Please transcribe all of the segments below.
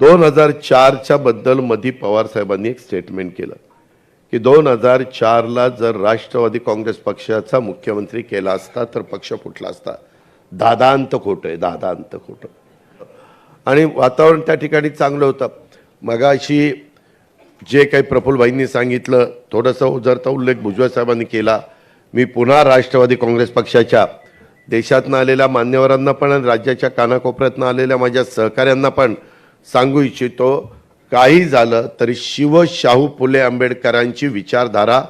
दोन हजार चारच्या बद्दल मधी पवार साहेबांनी एक स्टेटमेंट केलं की दोन हजार चारला जर राष्ट्रवादी काँग्रेस पक्षाचा मुख्यमंत्री केला असता तर पक्ष फुटला असता. दादांत खोटं आहे दादांत खोटं. आणि वातावरण त्या ठिकाणी चांगलं होतं. मगाशी जे काही प्रफुल्लभाईंनी सांगितलं थोडंसं उजरता उल्लेख भुजबळ साहेबांनी केला मी पुन्हा राष्ट्रवादी काँग्रेस पक्षाच्या देशातनं आलेल्या मान्यवरांना पण आणि राज्याच्या कानाकोपऱ्यातनं आलेल्या माझ्या सहकाऱ्यांना पण सांगू इच्छितो काही झालं तरी शिव शाहू फुले आंबेडकरांची विचारधारा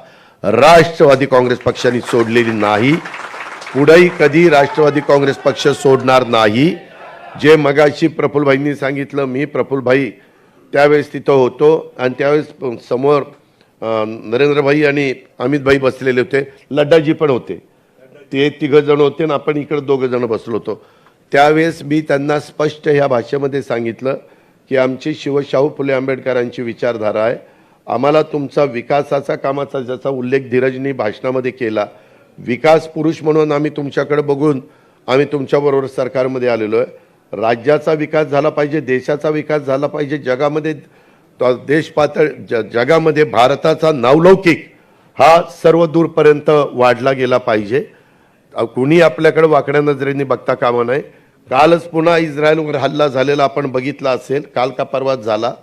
राष्ट्रवादी काँग्रेस पक्षाने सोडलेली नाही. पुढेही कधी राष्ट्रवादी काँग्रेस पक्ष सोडणार नाही? जे मगाशी प्रफुल्लभाईंनी सांगितलं मी प्रफुलभाई त्यावेळेस तिथं होतो आणि त्यावेळेस समोर नरेंद्रभाई आणि अमितभाई बसलेले होते. लड्डाजी पण होते. ते तिघंजण होते आणि आपण इकडं दोघंजण बसलो होतो. त्यावेळेस मी त्यांना स्पष्ट ह्या भाषेमध्ये सांगितलं की आमची शिवशाहू फुले आंबेडकरांची विचारधारा आहे. आम्हाला तुमचा विकासाचा कामाचा ज्याचा उल्लेख धीरजनी भाषणामध्ये केला विकास पुरुष म्हणून आम्ही तुमच्याकडे बघून आम्ही तुमच्याबरोबर सरकारमध्ये आलेलो आहे. राज्याचा विकास झाला पाहिजे देशाचा विकास झाला पाहिजे जगामध्ये देश पातळ ज जगामध्ये भारताचा नावलौकिक हा सर्व दूरपर्यंत वाढला गेला पाहिजे. कुणी आपल्याकडे वाकड्या नजरेने बघता कामा नाही कालच पुन्हा इस्रायलवर हल्ला झालेला आपण बघितला असेल. काल का परवाच झाला.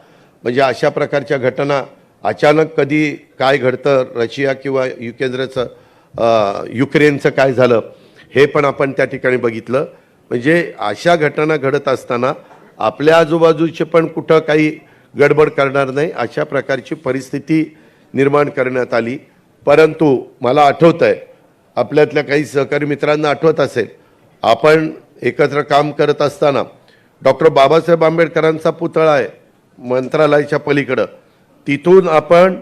म्हणजे अशा प्रकारच्या घटना अचानक कधी काय घडतं रशिया किंवा युकेंद्रचं युक्रेनचं काय झालं हे पण आपण त्या ठिकाणी बघितलं. म्हणजे अशा घटना घडत असताना आपल्या आजूबाजूचे पण कुठं काही गडबड करणार नाही अशा प्रकारची परिस्थिती निर्माण करण्यात आली. परंतु मला आठवत आहे आपल्यातल्या काही सहकारी मित्रांना आठवत असेल आपण एकत्र काम करत असताना डॉक्टर बाबासाहेब आंबेडकरांचा पुतळा आहे मंत्रालयाच्या पलीकडं. तिथून आपण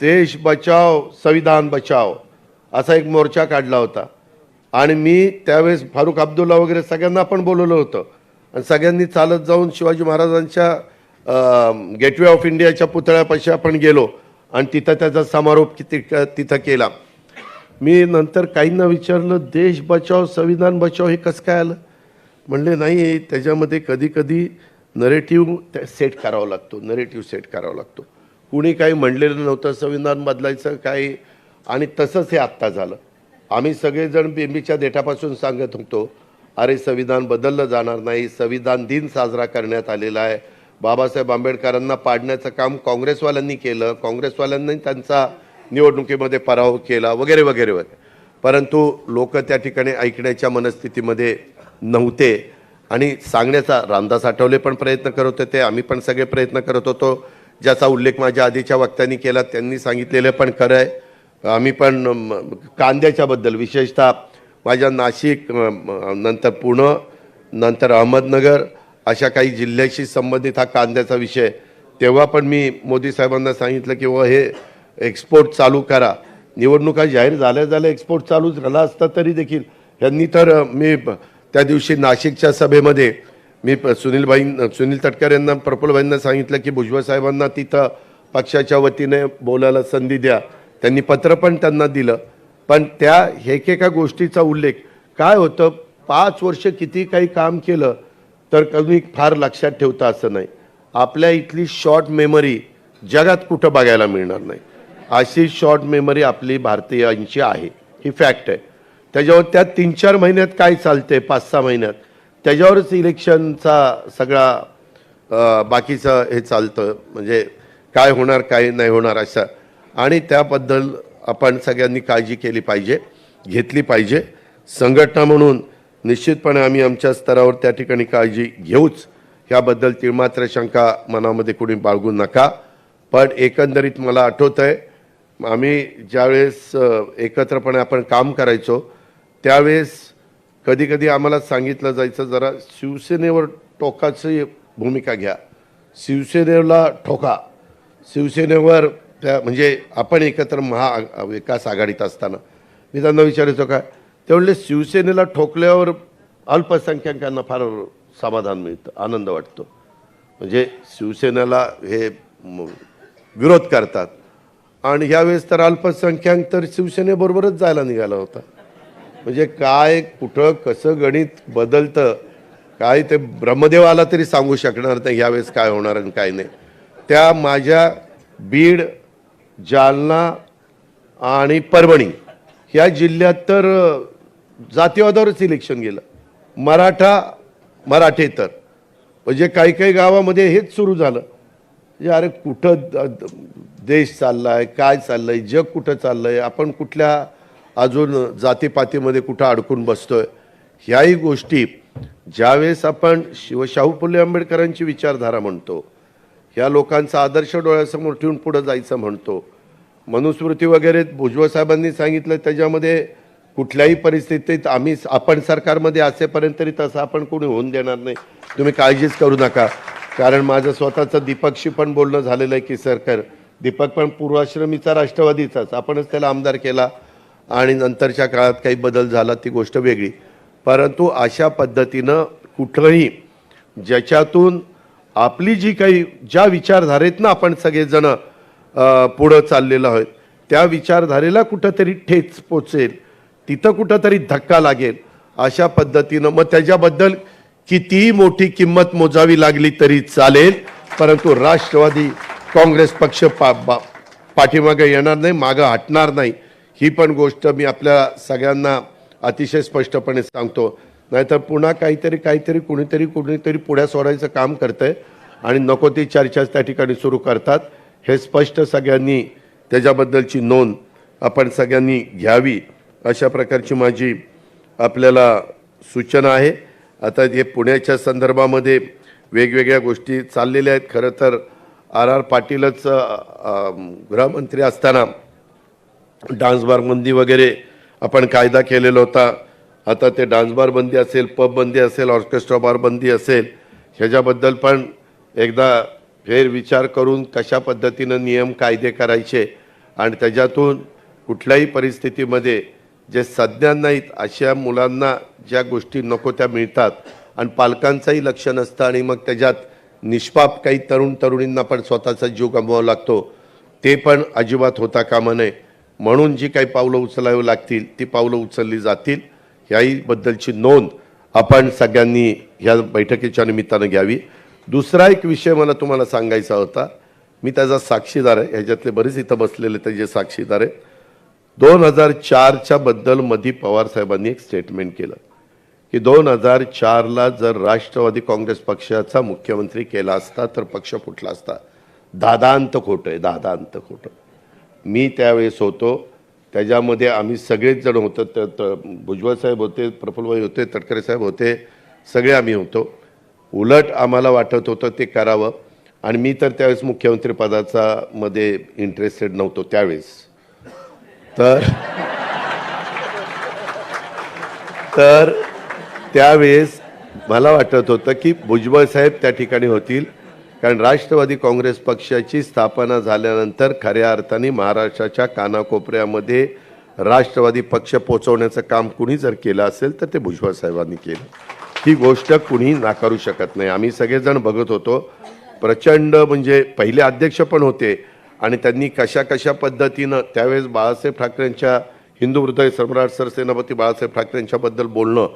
देश बचाव संविधान बचाव असा एक मोर्चा काढला होता. आणि मी त्यावेळेस फारुख अब्दुल्ला वगैरे सगळ्यांना आपण बोलवलं होतं. आणि सगळ्यांनी चालत जाऊन शिवाजी महाराजांच्या गेटवे ऑफ इंडियाच्या पुतळ्यापाशी आपण गेलो. आणि तिथं त्याचा समारोप किती तिथं केला. मी नंतर काहींना विचारलं देश बचाव संविधान बचाव हे कसं काय आलं? म्हणले नाही त्याच्यामध्ये कधीकधी नरेटिव्ह सेट करावा लागतो नरेटिव्ह सेट करावा लागतो. कुणी काही म्हणलेलं नव्हतं संविधान बदलायचं काही आणि तसंच हे आत्ता झालं. आम्ही सगळेजण बेंबीच्या देठापासून सांगत होतो अरे संविधान बदललं जाणार नाही संविधान दिन साजरा करण्यात आलेला आहे. बाबासाहेब आंबेडकरांना पाडण्याचं काम काँग्रेसवाल्यांनी केलं. काँग्रेसवाल्यांनी त्यांचा निवडणुकीमध्ये पराभव केला वगैरे वगैरे वगैरे. परंतु लोक त्या ठिकाणी ऐकण्याच्या मनस्थितीमध्ये नव्हते. आणि सांगण्याचा रामदास आठवले पण प्रयत्न करत होते आम्ही पण सगळे प्रयत्न करत होतो. ज्याचा उल्लेख माझ्या आधीच्या वक्त्यांनी केला त्यांनी सांगितलेलं पण खरं आहे. आम्ही पण कांद्याच्याबद्दल विशेषतः माझ्या नाशिक नंतर पुणे नंतर अहमदनगर अशा काही जिल्ह्याशी संबंधित हा कांद्याचा विषय. तेव्हा पण मी मोदी साहेबांना सांगितलं की व हे एक्सपोर्ट चालू करा. निवडणुका जाहीर झाल्या झाल्या एक्सपोर्ट चालू झाला असता तरी देखील यांनी तर मी त्या दिवशी नाशिकच्या सभेमध्ये मी प- सुनीलबाई सुनील तटकर यांना प्रफुल्लबाईंना सांगितलं की भुजबळ साहेबांना तिथं पक्षाच्या वतीने बोलायला संधी द्या. त्यांनी पत्र पण त्यांना दिलं. पण त्या एकेका गोष्टीचा उल्लेख काय होतं पाच वर्ष किती काही काम केलं तर कधी फार लक्षात ठेवता असं नाही. आपल्या इथली शॉर्ट मेमरी जगात कुठं बघायला मिळणार नाही. अशी शॉर्ट मेमरी आपली भारतीयांची आहे. ही फॅक्ट आहे. त्याच्यावर त्या तीन चार महिन्यात काय चालते पाच सहा महिन्यात. त्याच्यावरच इलेक्शनचा सगळा बाकीचं हे चालतं. म्हणजे काय होणार काय नाही होणार असं. आणि त्याबद्दल आपण सगळ्यांनी काळजी केली पाहिजे घेतली पाहिजे. संघटना म्हणून निश्चितपणे आम्ही आमच्या स्तरावर त्या ठिकाणी काळजी घेऊच. ह्याबद्दल तिळमात्र शंका मनामध्ये कुणी बाळगू नका. पण एकंदरीत मला आठवत आहे आम्ही ज्यावेळेस एकत्रपणे आपण काम करायचो त्यावेळेस कधी कधी आम्हाला सांगितलं जायचं जरा शिवसेनेवर टोकाची भूमिका घ्या. शिवसेनेला ठोका. शिवसेनेवर त्या म्हणजे आपण एकत्र महा विकास आघाडीत असताना. मी त्यांना विचारायचो काय ते शिवसेनेला ठोकल्यावर अल्पसंख्याकांना फार समाधान मिळतं आनंद वाटतो. म्हणजे शिवसेनेला हे विरोध करतात. आणि ह्यावेळेस तर अल्पसंख्याक तर शिवसेनेबरोबरच जायला निघाला होता. म्हणजे काय कुठं कसं गणित बदलतं काय ते ब्रह्मदेव आला तरी सांगू शकणार नाही ह्यावेळेस काय होणार आणि काय नाही. त्या माझ्या बीड जालना आणि परभणी ह्या जिल्ह्यात तर जातीवादावरच इलेक्शन गेलं. मराठा मराठे तर. म्हणजे काही काही गावामध्ये हेच सुरू झालं. म्हणजे अरे कुठं देश चालला आहे काय चाललं आहे जग कुठं चाललं आहे आपण कुठल्या अजून जातीपातीमध्ये कुठं अडकून बसतो आहे ह्याही गोष्टी ज्यावेळेस आपण शिवशाहू फुले आंबेडकरांची विचारधारा म्हणतो ह्या लोकांचा आदर्श डोळ्यासमोर ठेवून पुढं जायचं म्हणतो मनुस्मृती वगैरे भुजबळ साहेबांनी सांगितलं त्याच्यामध्ये कुठल्याही परिस्थितीत आम्ही आपण सरकारमध्ये असेपर्यंत तरी तसं आपण कोणी होऊन देणार नाही. तुम्ही काळजीच करू नका. कारण माझं स्वतःचं दीपकशी पण बोलणं झालेलं आहे की सरकार दीपक पण पूर्वाश्रमीचा राष्ट्रवादीचाच. आपणच त्याला आमदार केला आणि नंतरच्या काळात काही बदल झाला ती गोष्ट वेगळी. परंतु अशा पद्धतीनं कुठंही ज्याच्यातून आपली जी काही ज्या विचारधारेतनं आपण सगळेजण पुढं चाललेलो आहोत त्या विचारधारेला कुठंतरी ठेच पोचेल तिथं कुठंतरी धक्का लागेल अशा पद्धतीनं. मग त्याच्याबद्दल कितीही मोठी किंमत मोजावी लागली तरी चालेल परंतु राष्ट्रवादी काँग्रेस पक्ष पा बा- पाठीमागे येणार नाही मागं हटणार नाही. ही पण गोष्ट मी आपल्या सगळ्यांना अतिशय स्पष्टपणे सांगतो. नाहीतर पुन्हा काहीतरी काहीतरी कुणीतरी कुणीतरी पुढ्या सोडायचं काम करतंय आणि नको ती चर्चा त्या ठिकाणी सुरू करतात. हे स्पष्ट सगळ्यांनी त्याच्याबद्दलची नोंद आपण सगळ्यांनी घ्यावी अशा प्रकारची माझी आपल्याला सूचना आहे. आता हे पुण्याच्या संदर्भामध्ये वेगवेगळ्या गोष्टी चाललेल्या आहेत. खरं तर आर आर पाटीलच गृहमंत्री असताना डान्सबार बंदी वगैरे आपण कायदा केलेला होता. आता ते डान्सबार बंदी असेल पब बंदी असेल ऑर्केस्ट्रा बार बंदी असेल ह्याच्याबद्दल पण एकदा फेरविचार करून कशा पद्धतीनं नियम कायदे करायचे आणि त्याच्यातून कुठल्याही परिस्थितीमध्ये जे सज्ञान नाहीत अशा मुलांना ज्या गोष्टी नको त्या मिळतात. आणि पालकांचंही लक्ष नसतं आणि मग त्याच्यात निष्पाप काही तरुण तरुणींना पण स्वतःचा जीव गमवावा लागतो. ते पण अजिबात होता कामा नये. म्हणून जी काही पावलं उचलावी लागतील ती पावलं उचलली जातील. ह्याहीबद्दलची नोंद आपण सगळ्यांनी ह्या बैठकीच्या निमित्तानं घ्यावी. दुसरा एक विषय मला तुम्हाला सांगायचा होता. मी त्याचा साक्षीदार आहे. ह्याच्यातले बरेच इथं बसलेले त्याचे साक्षीदार आहे दोन हजार चारच्या बद्दल मधी पवार साहेबांनी एक स्टेटमेंट केलं. की दोन हजार चारला जर राष्ट्रवादी काँग्रेस पक्षाचा मुख्यमंत्री केला असता तर पक्ष फुटला असता. दादांत खोटं आहे दादांत खोटं. मी त्यावेळेस होतो. त्याच्यामध्ये आम्ही सगळेच जण होतो. तर त- भुजबळ साहेब होते प्रफुल्लभाई होते तटकरे साहेब होते सगळे आम्ही होतो. उलट आम्हाला वाटत होतं ते करावं. आणि मी तर त्यावेळेस मुख्यमंत्री पदाचा मध्ये इंटरेस्टेड नव्हतो त्यावेळेस. तर तर त्यावेळेस मला वाटत होतं की भुजबळ साहेब त्या ठिकाणी होतील. कारण राष्ट्रवादी काँग्रेस पक्षाची स्थापना झाल्यानंतर खऱ्या अर्थाने महाराष्ट्राच्या कानाकोपऱ्यामध्ये राष्ट्रवादी पक्ष पोचवण्याचं काम कुणी जर केलं असेल तर ते भुजबळ साहेबांनी केलं. ही गोष्ट कुणी नाकारू शकत नाही. आम्ही सगळेजण बघत होतो. प्रचंड म्हणजे पहिले अध्यक्ष पण होते आणि त्यांनी कशा कशा पद्धतीनं त्यावेळेस बाळासाहेब ठाकरेंच्या हिंदू हृदय सम्राट सरसेनापती बाळासाहेब ठाकरेंच्याबद्दल बोलणं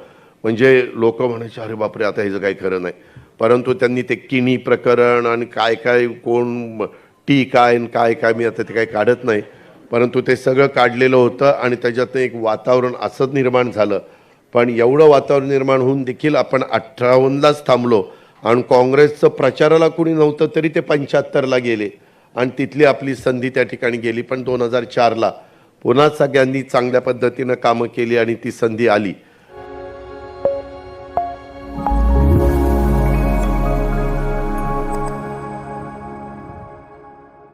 म्हणजे लोक म्हणायचे अरे बापरे आता ह्याचं काही खरं नाही. परंतु त्यांनी ते किनी प्रकरण आणि काय काय कोण टी काय आणि काय काय मी आता ते काही काढत नाही. परंतु ते सगळं काढलेलं होतं आणि त्याच्यातनं एक वातावरण असंच निर्माण झालं. पण एवढं वातावरण निर्माण होऊन देखील आपण अठ्ठावन्नलाच थांबलो. आणि काँग्रेसचं प्रचाराला कुणी नव्हतं तरी ते पंच्याहत्तरला गेले. आणि तिथली आपली संधी त्या ठिकाणी गेली. पण दोन हजार चारला पुन्हा सगळ्यांनी चांगल्या पद्धतीनं कामं केली आणि ती संधी आली.